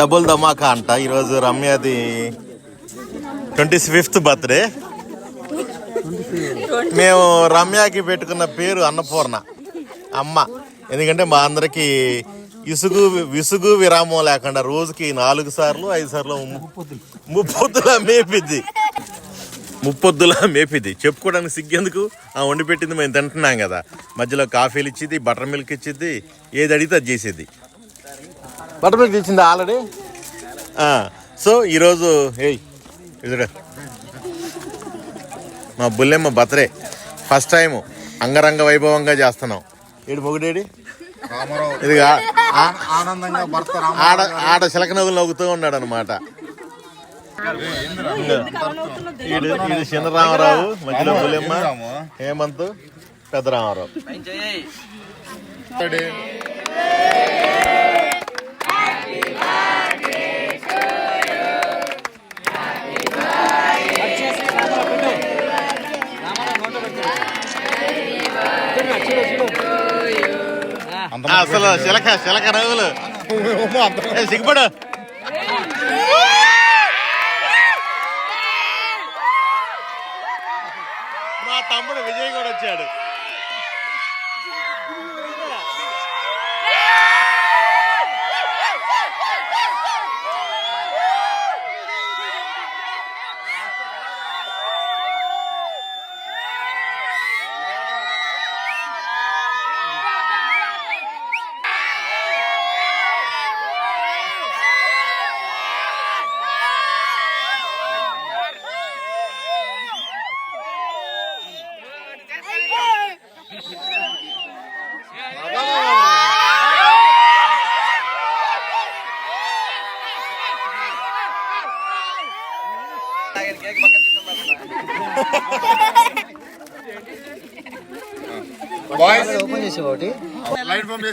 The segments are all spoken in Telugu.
డబుల్ ధమాకా అంట. ఈరోజు రమ్యది ట్వంటీ ఫిఫ్త్ బర్త్డే. మేము రమ్యకి పెట్టుకున్న పేరు అన్నపూర్ణ అమ్మ. ఎందుకంటే మా అందరికీ ఇసుగు విసుగు విరామం లేకుండా రోజుకి నాలుగు సార్లు ఐదు సార్లు ముప్పొద్దులా మేపిద్ది. ముప్పొద్దులా మేపిద్ది. చెప్పుకోవడానికి సిగ్గెందుకు ఆ వండి పెట్టింది మేము తింటున్నాం కదా. మధ్యలో కాఫీలు ఇచ్చింది బటర్ మిల్క్ ఇచ్చింది ఏది అడిగితే అది చేసేది. బటర్ మిల్క్ ఇచ్చింది ఆల్రెడీ సో ఈరోజు ఏయ్ ఇదిరా మా బుల్లెమ్మ బర్త్డే. ఫస్ట్ టైం అంగరంగ వైభవంగా చేస్తున్నాం. ఏడు మొగుడేడి రామారావు. ఇదిగా ఆ- ఆనందంగా భర్త ఆడ ఆడ చిలకనవ్వులు నవ్వుతూ ఉన్నాడు అనమాట చిన్నరామారావు మధ్యలో బుల్లెమ్మ హేమంత్ పెద్ద రామారావు. అసలు చిలక చిలక ఏ, సిగ్గుపడు. మా తమ్ముడు విజయ్ కూడా వచ్చాడు.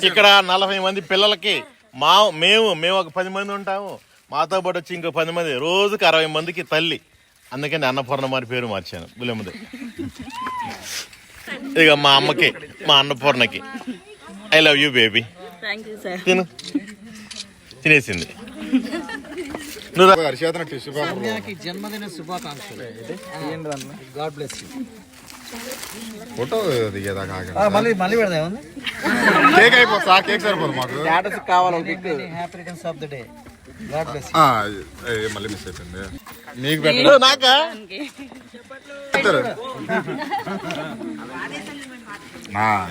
ఇక్కడ నలభై మంది పిల్లలకి మా మేము మేము ఒక పది మంది ఉంటాము. మాతో పాటు వచ్చి ఇంకో పది మంది. రోజుకి అరవై మందికి తల్లి. అందుకని అన్నపూర్ణమారి పేరు మార్చాను. బులెమ్మది ఇక మా అమ్మకి మా అన్నపూర్ణకి. I love you baby thank you sir తిను. తినేసింది. నువ్వు రా. హర్షేతన టిష్యూ పేపర్ రమ్యకి జన్మదిన శుభాకాంక్షలు. గాడ్ బ్లెస్ యూ ఫోటో దిగేదాకా ఆగండి. మళ్ళీ మళ్ళీ పెడదాం ఏముంది? కేక్ అయిపోతుంది? ఆ కేక్ సరిపోదు మాకు. స్టేటస్ కావాలి happy returns of the day god bless ఆ, ఏ, మళ్ళీ మిస్ అయిపోయింది. నీకు నాకా?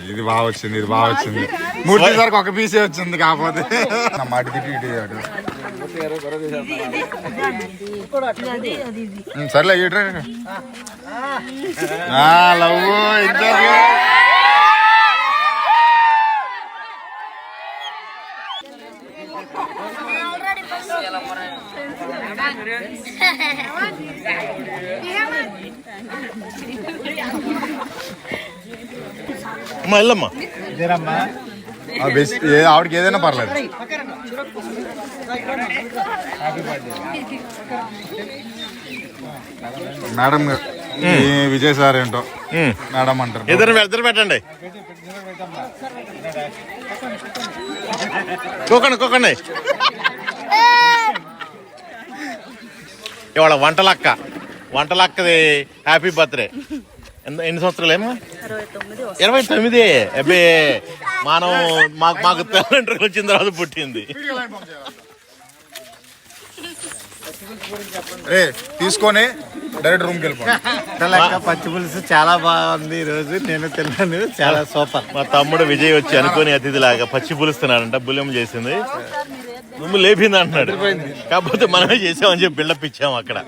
ఇది బాగా వచ్చింది ఇది బాగా వచ్చింది. మూర్తి సార్కి ఒక పీసే వచ్చింది కాకపోతే. నా మాటి తిట్టి ఇటు. సర్లే ఇటు లవ్ ఇద్దరు. అమ్మా వెళ్ళమ్మా. బెస్ట్. ఆవిడకి ఏదైనా పర్లేదు. మేడం విజయ్ సార్ ఏంటో. మేడం అంటారు. ఇద్దరు ఇద్దరు పెట్టండి. కోకండి కోకండి. ఇవాళ వంటలక్క. వంటలక్కది హ్యాపీ బర్త్డే ఎన్ని సంవత్సరాలు ఏమో ఇరవై తొమ్మిది? అబ్బే మనం మాకు మాకు తెల్లంటకు వచ్చిన తర్వాత పుట్టింది. రే తీసుకొని డైరెక్ట్ రూమ్కి వెళ్ళిపోండి లెక్క పచ్చి పులుసు చాలా బాగుంది ఈ రోజు నేను తిన్నాను. చాలా సూపర్. మా తమ్ముడు విజయ్ వచ్చి అనుకోని అతిథిలాగా పచ్చి పులుస్తున్నాడంట బుల్లెం చేసింది. నువ్వు లేపింది అంటున్నాడు. కాకపోతే మనమే చేసామని చెప్పి బిల్డప్ ఇచ్చాము అక్కడ.